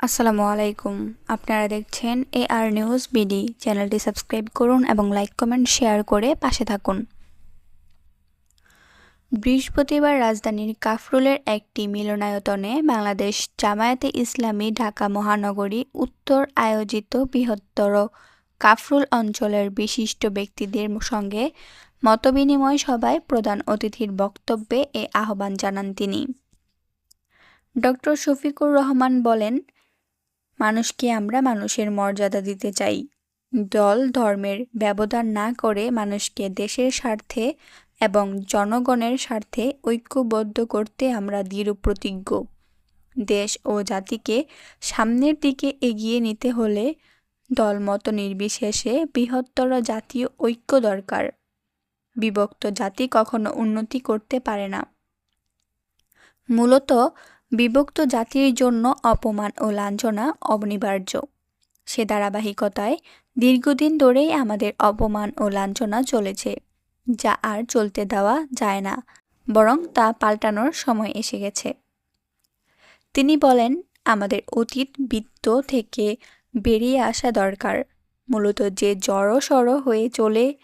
আসসালামু আলাইকুম। আপনারা দেখছেন এ আর নিউজ বিডি চ্যানেলটি সাবস্ক্রাইব করুন এবং লাইক, কমেন্ট, শেয়ার করে পাশে থাকুন। বৃহস্পতিবার রাজধানীর কাফরুলের একটি মিলনায়তনে বাংলাদেশ জামায়াতে ইসলামী ঢাকা মহানগরী উত্তর আয়োজিত বৃহত্তর কাফরুল অঞ্চলের বিশিষ্ট ব্যক্তিদের সঙ্গে মতবিনিময় সভায় প্রধান অতিথির বক্তব্যে এ আহ্বান জানান তিনি। ডক্টর শফিকুর রহমান বলেন মানুষকে আমরা মানুষের মর্যাদা দিতে চাই। দল ধর্মের ব্যবধান না করে মানুষকে দেশের স্বার্থে এবং জনগণের স্বার্থে ঐক্যবদ্ধ করতে আমরা দৃঢ় প্রতিজ্ঞ। দেশ ও জাতিকে সামনের দিকে এগিয়ে নিতে হলে দলমত নির্বিশেষে বৃহত্তর জাতীয় ঐক্য দরকার। বিভক্ত জাতি কখনো উন্নতি করতে পারে না। মূলত বিভক্ত জাতির জন্য অপমান ও লাঞ্ছনা অনিবার্য। সে ধারাবাহিকতায় দীর্ঘদিন ধরেই আমাদের অপমান ও লাঞ্ছনা চলেছে, যা আর চলতে দেওয়া যায় না, বরং তা পাল্টানোর সময় এসে গেছে। তিনি বলেন, আমাদের অতীত বৃত্ত থেকে বেরিয়ে আসা দরকার। মূলত যে জড়সড় হয়ে চলে,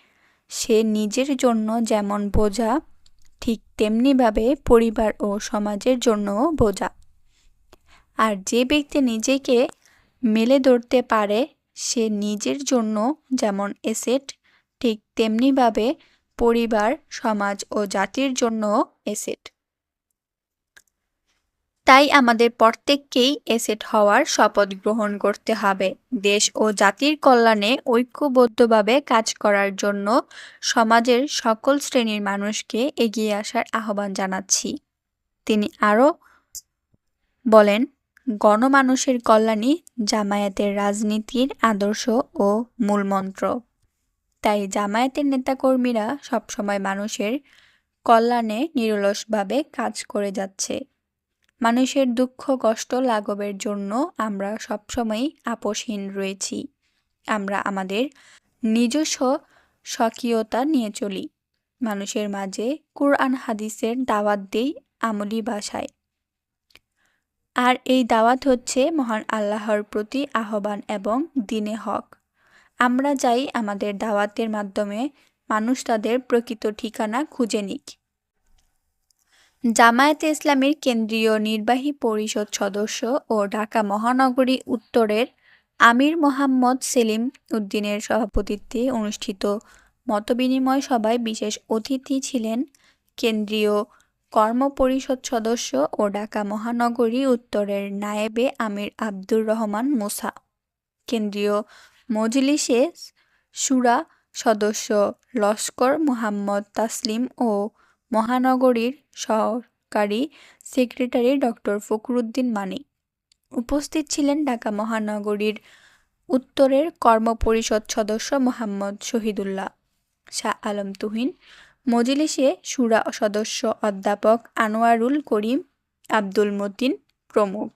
সে নিজের জন্য যেমন বোঝা ঠিক তেমনিভাবে পরিবার ও সমাজের জন্যও বোঝা। আর যে ব্যক্তি নিজেকে মেলে ধরতে পারে, সে নিজের জন্য যেমন এসেট ঠিক তেমনিভাবে পরিবার, সমাজ ও জাতির জন্য এসেট তাই আমাদের প্রত্যেককেই এসেট হওয়ার শপথ গ্রহণ করতে হবে। দেশ ও জাতির কল্যাণে ঐক্যবদ্ধভাবে কাজ করার জন্য সমাজের সকল শ্রেণির মানুষকে এগিয়ে আসার আহ্বান জানাচ্ছি। তিনি আরও বলেন, গণমানুষের কল্যাণই জামায়াতের রাজনীতির আদর্শ ও মূলমন্ত্র। তাই জামায়াতের নেতাকর্মীরা সবসময় মানুষের কল্যাণে নিরলসভাবে কাজ করে যাচ্ছে। মানুষের দুঃখ, কষ্ট লাঘবের জন্য আমরা সবসময়ই আপোষহীন রয়েছি। আমরা আমাদের নিজস্ব স্বকীয়তা নিয়ে চলি। মানুষের মাঝে কোরআন, হাদিসের দাওয়াত দেই আমলি ভাষায়। আর এই দাওয়াত হচ্ছে মহান আল্লাহর প্রতি আহ্বান এবং দিনে হক। আমরা চাই আমাদের দাওয়াতের মাধ্যমে, মানুষ তাদের প্রকৃত ঠিকানা খুঁজে নিক। জামায়াতে ইসলামীর কেন্দ্রীয় নির্বাহী পরিষদ সদস্য ও ঢাকা মহানগরী উত্তরের আমির মোহাম্মদ সেলিম উদ্দিনের সভাপতিত্বে অনুষ্ঠিত মতবিনিময় সভায় বিশেষ অতিথি ছিলেন কেন্দ্রীয় কর্মপরিষদ সদস্য ও ঢাকা মহানগরী উত্তরের নায়েবে আমির আব্দুর রহমান মুসা। কেন্দ্রীয় মজলিসে সুরা সদস্য লস্কর মোহাম্মদ তাসলিম ও মহানগরীর সহকারী সেক্রেটারি ডক্টর ফখরুদ্দিন মানি। উপস্থিত ছিলেন ঢাকা মহানগরীর উত্তরের কর্মপরিষদ সদস্য মোহাম্মদ শহীদুল্লাহ শাহ আলম তুহিন, মজলিসে সুরা সদস্য অধ্যাপক আনোয়ারুল করিম আব্দুল মতিন প্রমুখ।